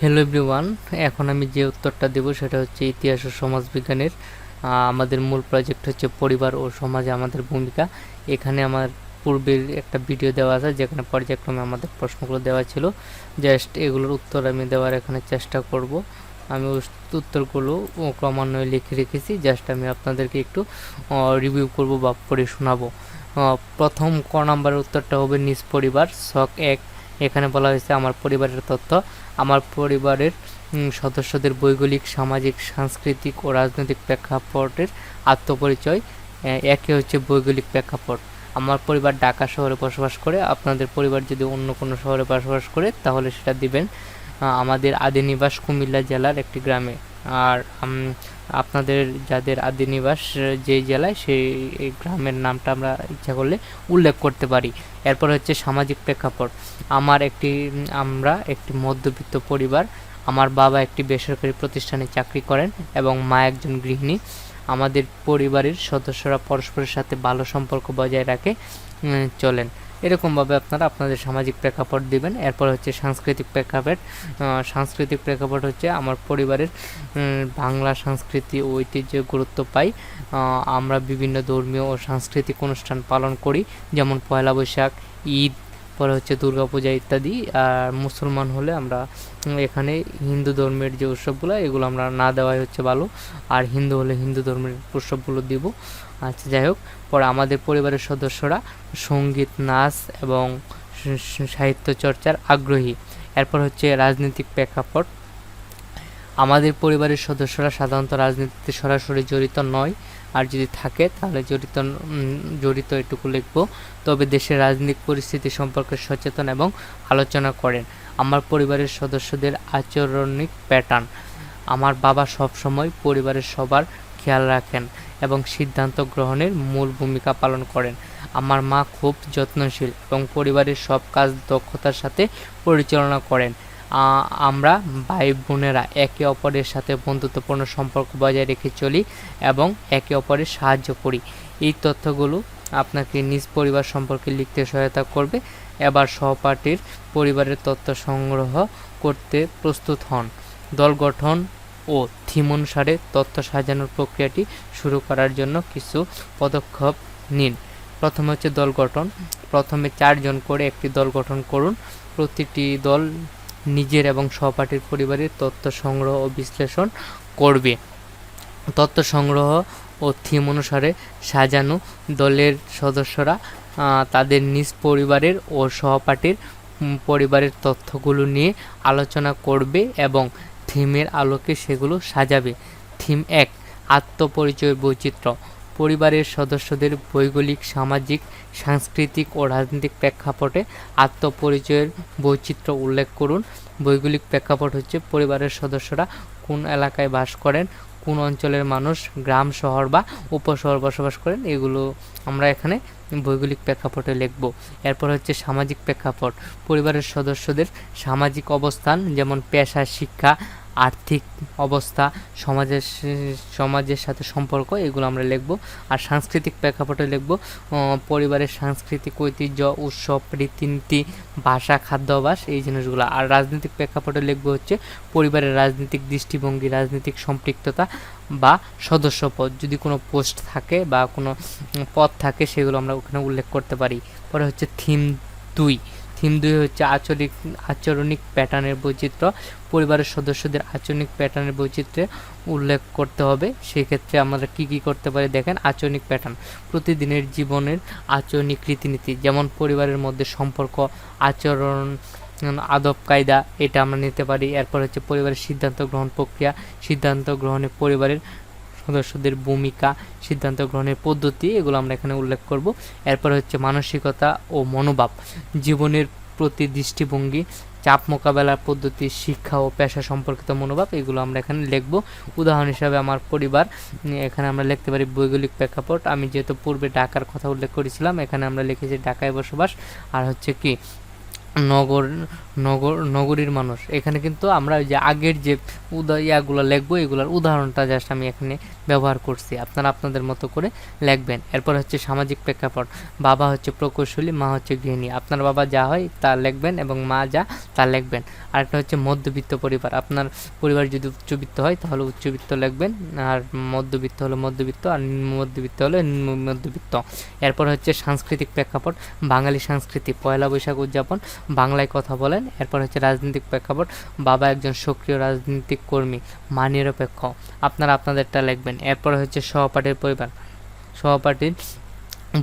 Hello everyone এখন আমি যে উত্তরটা দেব সেটা হচ্ছে ইতিহাস ও সমাজবিজ্ঞানের। আমাদের মূল প্রজেক্ট হচ্ছে পরিবার ও সমাজে আমাদের ভূমিকা। এখানে আমার পূর্বের একটা ভিডিও দেওয়া আছে, যেখানে পর্যায়ক্রমে আমাদের প্রশ্নগুলো দেওয়া ছিল। জাস্ট এগুলোর উত্তর আমি দেওয়ার এখানে চেষ্টা করব। আমি উত্তরগুলো ক্রমান্বয়ে লিখে রেখেছি। জাস্ট আমি আপনাদেরকে একটু রিভিউ করব বা পড়ে শোনাবো। প্রথম ক নাম্বারের উত্তরটা হবে নিজ পরিবার, শখ এক। এখানে বলা হয়েছে আমার পরিবারের তথ্য আমার পরিবারের সদস্যদের ভৌগোলিক, সামাজিক, সাংস্কৃতিক ও রাজনৈতিক প্রেক্ষাপটের আত্মপরিচয় একে হচ্ছে বৈগলিক প্রেক্ষাপট। আমার পরিবার ঢাকা শহরে বসবাস করে, আপনাদের পরিবার যদি অন্য কোনো শহরে বসবাস করে, তাহলে সেটা দিবেন আমাদের আদি নিবাস কুমিল্লা জেলার একটি গ্রামে। আর আপনাদের যাদের আদি নিবাস যেই জেলায় সেই গ্রামের নামটা আমরা ইচ্ছা করলে উল্লেখ করতে পারি। এরপর হচ্ছে সামাজিক প্রেক্ষাপট। আমার একটি আমরা একটি মধ্যবিত্ত পরিবার, আমার বাবা একটি বেসরকারি প্রতিষ্ঠানে চাকরি করেন এবং মা একজন গৃহিণী। আমাদের পরিবারের সদস্যরা পরস্পরের সাথে ভালো সম্পর্ক বজায় রাখে চলেন। এরকমভাবে আপনারা আপনাদের সামাজিক প্রেক্ষাপট দিবেন। এরপর হচ্ছে সাংস্কৃতিক প্রেক্ষাপট। সাংস্কৃতিক প্রেক্ষাপট হচ্ছে আমার পরিবারের বাংলা সংস্কৃতি ও ঐতিহ্য গুরুত্ব পাই। আমরা বিভিন্ন ধর্মীয় ও সাংস্কৃতিক অনুষ্ঠান পালন করি, যেমন পয়লা বৈশাখ, ঈদ, পরে হচ্ছে দুর্গাপূজা ইত্যাদি। আর মুসলমান হলে আমরা এখানে হিন্দু ধর্মের যে উৎসবগুলো, এগুলো আমরা না দেওয়াই হচ্ছে ভালো। আর হিন্দু হলে হিন্দু ধর্মের উৎসবগুলো দিব। আচ্ছা যাই হোক, পরে আমাদের পরিবারের সদস্যরা সংগীত, নাচ এবং সাহিত্য চর্চার আগ্রহী। এরপর হচ্ছে রাজনৈতিক প্রেক্ষাপট। আমাদের পরিবারের সদস্যরা সাধারণত রাজনীতিতে সরাসরি জড়িত নয়। আর যদি থাকে, তাহলে জড়িত জড়িত এটুকু লিখব। তবে দেশের রাজনৈতিক পরিস্থিতি সম্পর্কে সচেতন এবং আলোচনা করেন। আমার পরিবারের সদস্যদের আচরণিক প্যাটার্ন আমার বাবা সবসময় পরিবারের সবার খেয়াল রাখেন এবং সিদ্ধান্ত গ্রহণের মূল ভূমিকা পালন করেন। আমার মা খুব যত্নশীল এবং পরিবারের সব কাজ দক্ষতার সাথে পরিচালনা করেন। আমরা ভাই বোনেরা একে অপরের সাথে বন্ধুত্বপূর্ণ সম্পর্ক বজায় রেখে চলি এবং একে অপরের সাহায্য করি। এই তথ্যগুলো আপনাকে নিজ পরিবার সম্পর্কে লিখতে সহায়তা করবে। এবার সহপাঠীর পরিবারের তথ্য সংগ্রহ করতে প্রস্তুত হন। দল গঠন ও থিম অনুসারে তথ্য সাজানোর প্রক্রিয়াটি শুরু করার জন্য কিছু পদক্ষেপ নিন। প্রথমে হচ্ছে দল গঠন। প্রথমে চারজন করে একটি দল গঠন করুন। প্রতিটি দল নিজের এবং সহপাঠীর পরিবারের তথ্য সংগ্রহ ও বিশ্লেষণ করবে। তথ্য সংগ্রহ ও থিম অনুসারে সাজানো দলের সদস্যরা তাদের নিজ পরিবারের ও সহপাঠীর পরিবারের তথ্যগুলো নিয়ে আলোচনা করবে এবং থিমের আলোকে সেগুলো সাজাবে। থিম এক আত্মপরিচয়ের বৈচিত্র্য। পরিবারের সদস্যদের ভৌগোলিক, সামাজিক, সাংস্কৃতিক ও রাজনৈতিক প্রেক্ষাপটে আত্মপরিচয়ের বৈচিত্র্য উল্লেখ করুন। ভৌগোলিক প্রেক্ষাপট হচ্ছে পরিবারের সদস্যরা কোন এলাকায় বাস করেন কোন অঞ্চলের মানুষ গ্রাম শহর বা উপশহর বসবাস করেন, এগুলো আমরা এখানে ভৌগোলিক প্রেক্ষাপটে লিখব। এরপর হচ্ছে সামাজিক প্রেক্ষাপট। পরিবারের সদস্যদের সামাজিক অবস্থান, যেমন পেশা, শিক্ষা আর্থিক অবস্থা, সমাজের সমাজের সাথে সম্পর্ক, এগুলো আমরা লিখব। আর সাংস্কৃতিক প্রেক্ষাপটে লিখব পরিবারের সাংস্কৃতিক ঐতিহ্য, উৎসব, রীতিনীতি, ভাষা খাদ্যাভ্যাস এই জিনিসগুলো। আর রাজনৈতিক প্রেক্ষাপটে লিখব হচ্ছে পরিবারের রাজনৈতিক দৃষ্টিভঙ্গি, রাজনৈতিক সম্পৃক্ততা বা সদস্যপদ। যদি কোনো পোস্ট থাকে বা কোনো পদ থাকে, সেগুলো আমরা ওখানে উল্লেখ করতে পারি। পরে হচ্ছে থিম দুই। দুই হচ্ছে আচরিক, আচরণিক প্যাটার্নের বৈচিত্র্য। পরিবারের সদস্যদের আচরণিক প্যাটার্নের বৈচিত্র্যে উল্লেখ করতে হবে। সেক্ষেত্রে আমরা কি কি করতে পারি? দেখেন, আচরণিক প্যাটার্ন প্রতিদিনের জীবনের আচরণিক রীতিনীতি, যেমন পরিবারের মধ্যে সম্পর্ক, আচরণ আদব, কায়দা, এটা আমরা নিতে পারি। এরপর হচ্ছে পরিবারের সিদ্ধান্ত গ্রহণ প্রক্রিয়া। সিদ্ধান্ত গ্রহণে পরিবারের সদস্যদের ভূমিকা, সিদ্ধান্ত গ্রহণের পদ্ধতি, এগুলো আমরা এখানে উল্লেখ করব। এরপর হচ্ছে মানসিকতা ও মনোভাব। জীবনের প্রতি দৃষ্টিভঙ্গি, চাপ মোকাবেলার পদ্ধতি, শিক্ষা ও পেশা সম্পর্কিত মনোভাব, এগুলো আমরা এখানে লিখব। উদাহরণ হিসাবে আমার পরিবার এখানে আমরা লিখতে পারি ভৌগোলিক প্রেক্ষাপট। আমি যেহেতু পূর্বে ঢাকার কথা উল্লেখ করেছিলাম, এখানে আমরা লিখেছি ঢাকায় বসবাস। আর হচ্ছে কি? নগর নগর, নগরীর মানুষ। এখানে কিন্তু আমরা ওই যে আগের যে উদা, ইয়াগুলো লিখব, এগুলোর উদাহরণটা জাস্ট আমি এখানে ব্যবহার করছি। আপনারা আপনাদের মতো করে লিখবেন। এরপর হচ্ছে সামাজিক প্রেক্ষাপট। বাবা হচ্ছে প্রকৌশলী, মা হচ্ছে গৃহিণী। আপনার বাবা যা হয় তা লিখবেন এবং মা যা, তা লিখবেন। আরেকটা হচ্ছে মধ্যবিত্ত পরিবার। আপনার পরিবার যদি উচ্চবিত্ত হয়, তাহলে উচ্চবিত্ত লিখবেন। আর মধ্যবিত্ত হলে মধ্যবিত্ত, আর মধ্যবিত্ত হলে মধ্যবিত্ত। এরপর হচ্ছে সাংস্কৃতিক প্রেক্ষাপট। বাঙালি সংস্কৃতি পয়লা বৈশাখ উদযাপন। বাংলায় কথা বলেন, এরপর হচ্ছে রাজনৈতিক প্রেক্ষাপট। বাবা একজন সক্রিয় রাজনৈতিক কর্মী মা নিরপেক্ষ। আপনারা আপনাদেরটা লিখবেন। এরপর হচ্ছে সহপাঠীর পরিবার। সহপাঠীর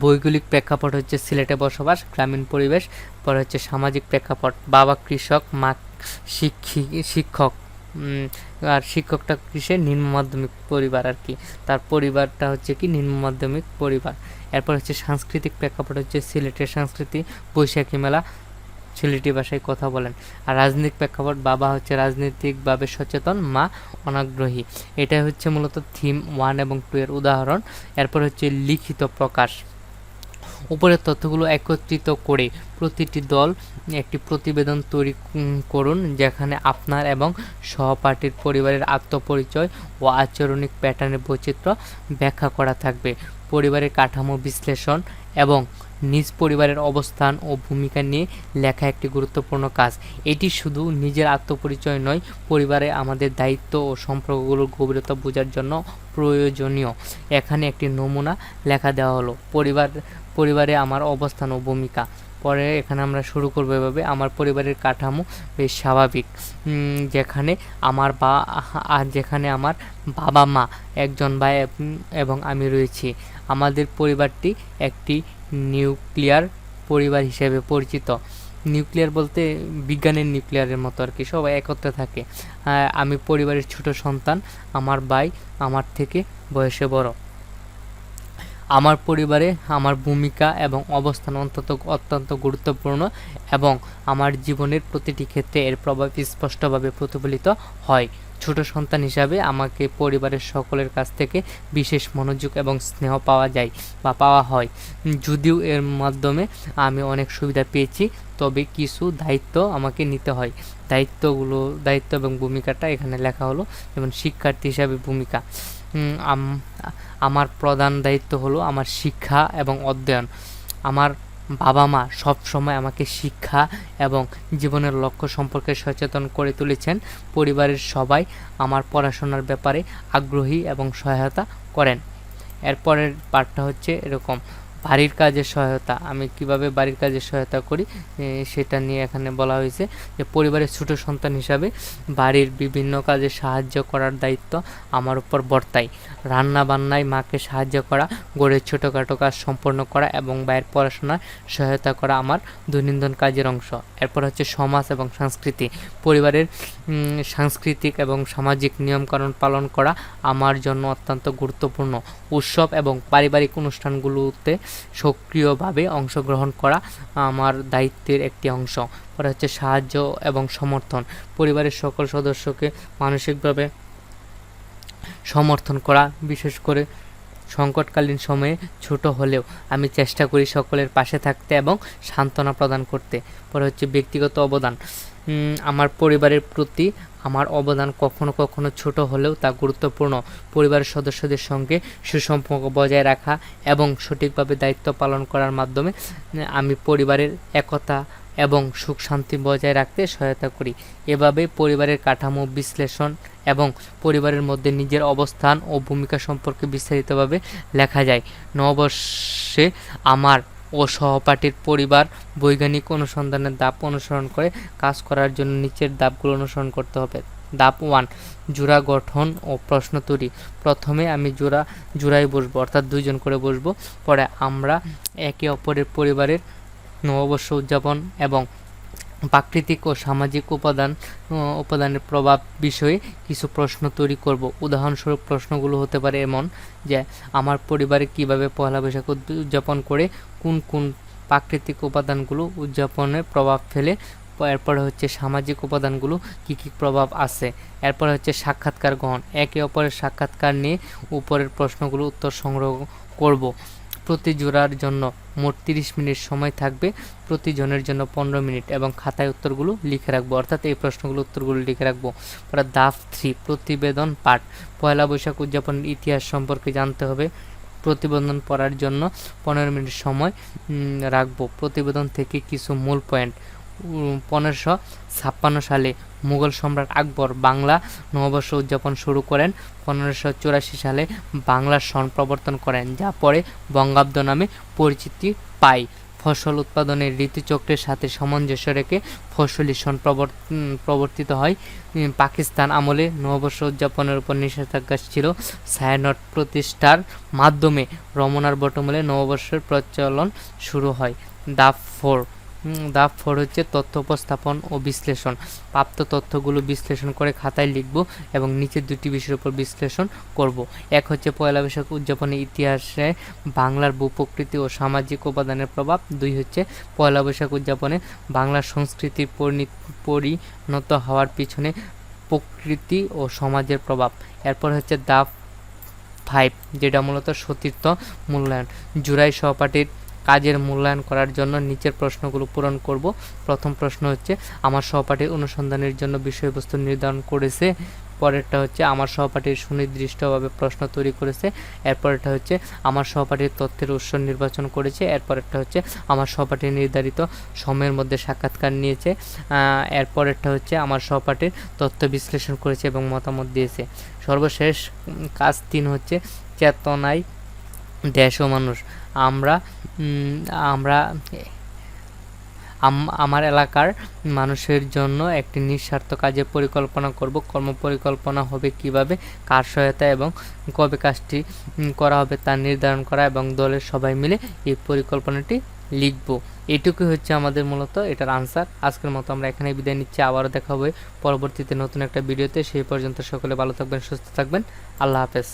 ভৌগোলিক প্রেক্ষাপট হচ্ছে সিলেটে বসবাস, গ্রামীণ পরিবেশ, পরে হচ্ছে সামাজিক প্রেক্ষাপট। বাবা কৃষক, মা শিক্ষি, শিক্ষক আর শিক্ষকটা কিসে নিম্ন মাধ্যমিক পরিবার আর কি। তার পরিবারটা হচ্ছে কি নিম্ন মাধ্যমিক পরিবার। এরপর হচ্ছে সাংস্কৃতিক প্রেক্ষাপট হচ্ছে সিলেটের সংস্কৃতি বৈশাখী মেলা। সিলেটি ভাষায় কথা বলেন। আর রাজনৈতিক প্রেক্ষাপট, বাবা হচ্ছে রাজনৈতিকভাবে সচেতন, মা অনাগ্রহী। এটাই হচ্ছে মূলত থিম ওয়ান এবং টু এর উদাহরণ। এরপর হচ্ছে লিখিত প্রকাশ। উপরের তথ্যগুলো একত্রিত করে প্রতিটি দল একটি প্রতিবেদন তৈরি করুন, যেখানে আপনার এবং সহপাঠীর পরিবারের আত্মপরিচয় ও আচরণিক প্যাটার্নের বৈচিত্র্য ব্যাখ্যা করা থাকবে। পরিবারের কাঠামো বিশ্লেষণ এবং নিজ পরিবারের অবস্থান ও ভূমিকা নিয়ে লেখা একটি গুরুত্বপূর্ণ কাজ। এটি শুধু নিজের আত্মপরিচয় নয়, পরিবারে আমাদের দায়িত্ব ও সম্পর্কগুলোর গভীরতা বোঝার জন্য প্রয়োজনীয়। এখানে একটি নমুনা লেখা দেওয়া হলো, পরিবার, পরিবারে আমার অবস্থান ও ভূমিকা। পরে এখানে আমরা শুরু করব এভাবে, আমার পরিবারের কাঠামো বেশ স্বাভাবিক। যেখানে আমার বা, আর যেখানে আমার বাবা মা, একজন ভাই এবং আমি রয়েছি। আমাদের পরিবারটি একটি নিউক্লিয়ার পরিবার হিসেবে পরিচিত। নিউক্লিয়ার বলতে বিজ্ঞানের নিউক্লিয়ারের মতো আর কি, সবাই একত্রে থাকে। আমি পরিবারের ছোট সন্তান, আমার ভাই, আমার থেকে বয়সে বড়। আমার পরিবারে আমার ভূমিকা এবং অবস্থান অন্তত অত্যন্ত গুরুত্বপূর্ণ এবং আমার জীবনের প্রতিটি ক্ষেত্রে এর প্রভাব স্পষ্টভাবে প্রতিফলিত হয়। ছোট সন্তান হিসাবে আমাকে পরিবারের সকলের কাছ থেকে বিশেষ মনোযোগ এবং স্নেহ পাওয়া যায় বা পাওয়া হয়। যদিও এর মাধ্যমে আমি অনেক সুবিধা পেয়েছি, তবে কিছু দায়িত্ব আমাকে নিতে হয়। দায়িত্বগুলো, দায়িত্ব এবং ভূমিকাটা এখানে লেখা হলো যেমন শিক্ষার্থী হিসাবে ভূমিকা। আমার প্রধান দায়িত্ব হলো আমার শিক্ষা এবং অধ্যয়ন। আমার বাবা মা সবসময় আমাকে শিক্ষা এবং জীবনের লক্ষ্য সম্পর্কে সচেতন করে তুলেছেন। পরিবারের সবাই আমার পড়াশোনার ব্যাপারে আগ্রহী এবং সহায়তা করেন। এরপরের পার্টটা হচ্ছে এরকম। বাড়ির কাজের সহায়তা, আমি কীভাবে বাড়ির কাজের সহায়তা করি সেটা নিয়ে এখানে বলা হয়েছে যে পরিবারের ছোট সন্তান হিসাবে বাড়ির বিভিন্ন কাজে সাহায্য করার দায়িত্ব আমার উপর বর্তায় রান্না বান্নায় মাকে সাহায্য করা গড়ের ছোটোখাটো কাজ সম্পন্ন করা এবং বাইরের পড়াশোনায় সহায়তা করা আমার দৈনন্দিন কাজের অংশ। এরপর হচ্ছে সমাজ এবং সংস্কৃতি। পরিবারের সাংস্কৃতিক এবং সামাজিক নিয়মকানুন পালন করা আমার জন্য অত্যন্ত গুরুত্বপূর্ণ। উৎসব এবং পারিবারিক অনুষ্ঠানগুলোতে সক্রিয়ভাবে অংশগ্রহণ করা আমার দায়িত্বের একটি অংশ। পরে হচ্ছে সাহায্য এবং সমর্থন। পরিবারের সকল সদস্যকে মানসিকভাবে সমর্থন করা, বিশেষ করে সংকটকালীন সময়ে ছোট হলেও আমি চেষ্টা করি সকলের পাশে থাকতে এবং সান্ত্বনা প্রদান করতে। পরে হচ্ছে ব্যক্তিগত অবদান। আমার পরিবারের প্রতি আমার অবদান কখনো কখনো ছোট হলেও তা গুরুত্বপূর্ণ। পরিবারের সদস্যদের সঙ্গে সুসম্পর্ক বজায় রাখা এবং সঠিকভাবে দায়িত্ব পালন করার মাধ্যমে আমি পরিবারের একতা এবং সুখ শান্তি বজায় রাখতে সহায়তা করি। এভাবে পরিবারের কাঠামো বিশ্লেষণ এবং পরিবারের মধ্যে নিজের অবস্থান ও ভূমিকা সম্পর্কে বিস্তারিতভাবে লেখা যায়। নববর্ষে আমার ও সহপাঠীর পরিবার বৈজ্ঞানিক অনুসন্ধানের ধাপ অনুসরণ করে কাজ করার জন্য নিচের ধাপগুলো অনুসরণ করতে হবে। দাপ ওয়ান, জোড়া গঠন ও প্রশ্ন তৈরি। প্রথমে আমি জোড়া, জোড়ায় বসবো, অর্থাৎ দুইজন করে বসবো। পরে আমরা একে অপরের পরিবারের নববর্ষ উদযাপন এবং প্রাকৃতিক ও সামাজিক উপাদান উপাদানের প্রভাব বিষয়ে কিছু প্রশ্ন তৈরি করব। উদাহরণস্বরূপ প্রশ্নগুলো হতে পারে এমন যে, আমার পরিবারে কীভাবে পয়লা বৈশাখ উদযাপন করে, কোন কোন প্রাকৃতিক উপাদানগুলো উদযাপনে প্রভাব ফেলে, এরপরে হচ্ছে সামাজিক উপাদানগুলো কী কী প্রভাব আছে, এরপরে হচ্ছে সাক্ষাৎকার গ্রহণ। একে অপরের সাক্ষাৎকার নিয়ে উপরের প্রশ্নগুলো উত্তর সংগ্রহ করব। প্রতি জোড়ার জন্য মোট তিরিশ মিনিট সময় থাকবে। প্রতি জনের জন্য পনেরো মিনিট এবং খাতায় উত্তরগুলো লিখে রাখব। অর্থাৎ এই প্রশ্নগুলো উত্তরগুলো লিখে রাখব। পরে দাফ থ্রি, প্রতিবেদন পাঠ। পয়লা বৈশাখ উদযাপনের ইতিহাস সম্পর্কে জানতে হবে। প্রতিবেদন পড়ার জন্য পনেরো মিনিট সময় রাখব। প্রতিবেদন থেকে কিছু মূল পয়েন্ট। পনেরোশো ছাপ্পান্ন সালে মুঘল সম্রাট আকবর বাংলা নববর্ষ উদযাপন শুরু করেন পনেরোশো চুরাশি সালে বাংলার সন প্রবর্তন করেন, যা পরে বঙ্গাব্দ নামে পরিচিতি পায়। ফসল উৎপাদনের ঋতুচক্রের সাথে সামঞ্জস্য রেখে ফসলি সন প্রবর্তিত হয়। পাকিস্তান আমলে নববর্ষ উদযাপনের উপর নিষেধাজ্ঞা ছিল। ছায়ানট প্রতিষ্ঠার মাধ্যমে রমনার বটমূলে নববর্ষের প্রচলন শুরু হয়। দাফ ফোর দাফ ফোর হচ্ছে তথ্য উপস্থাপন ও বিশ্লেষণ। প্রাপ্ত তথ্যগুলো বিশ্লেষণ করে খাতায় লিখব এবং নিচের দুটি বিষয়ের উপর বিশ্লেষণ করব। এক হচ্ছে পয়লা বৈশাখ উদযাপনের ইতিহাসে বাংলার ভূপ্রকৃতি ও সামাজিক উপাদানের প্রভাব। দুই হচ্ছে পয়লা বৈশাখ উদযাপনে বাংলার সংস্কৃতির পরিণি- পরিণত হওয়ার পিছনে প্রকৃতি ও সমাজের প্রভাব। এরপর হচ্ছে দাফ ফাইভ, যেটা মূলত সতীর্থ মূল্যায়ন। জুরাই সহপাঠীর কাজের মূল্যায়ন করার জন্য নিচের প্রশ্নগুলো পূরণ করব। প্রথম প্রশ্ন হচ্ছে, আমার সহপাঠী অনুসন্ধানের জন্য বিষয়বস্তু নির্ধারণ করেছে। পরেরটা হচ্ছে, আমার সহপাঠীর সুনির্দিষ্টভাবে প্রশ্ন তৈরি করেছে। এরপরেরটা হচ্ছে, আমার সহপাঠীর তথ্যের উৎস নির্বাচন করেছে। এরপরেরটা হচ্ছে, আমার সহপাঠী নির্ধারিত সময়ের মধ্যে সাক্ষাৎকার নিয়েছে। এরপরেরটা হচ্ছে, আমার সহপাঠীর তথ্য বিশ্লেষণ করেছে এবং মতামত দিয়েছে। সর্বশেষ কাজ তিন হচ্ছে, চেতনায় দেশ ও মানুষ। আমরা আমরা, আম- আমার এলাকার মানুষের জন্য একটি নিঃস্বার্থ কাজের পরিকল্পনা করব। কর্ম পরিকল্পনা হবে কীভাবে, কার সহায়তা এবং কবে কাজটি করা হবে তা নির্ধারণ করা এবং দলের সবাই মিলে এই পরিকল্পনাটি লিখব। এটুকুই হচ্ছে আমাদের মূলত এটার আনসার আজকের মতো আমরা এখানে বিদায় নিচ্ছি। আবারও দেখা হবে পরবর্তীতে নতুন একটা ভিডিওতে। সেই পর্যন্ত সকলে ভালো থাকবেন, সুস্থ থাকবেন। আল্লাহ হাফেজ।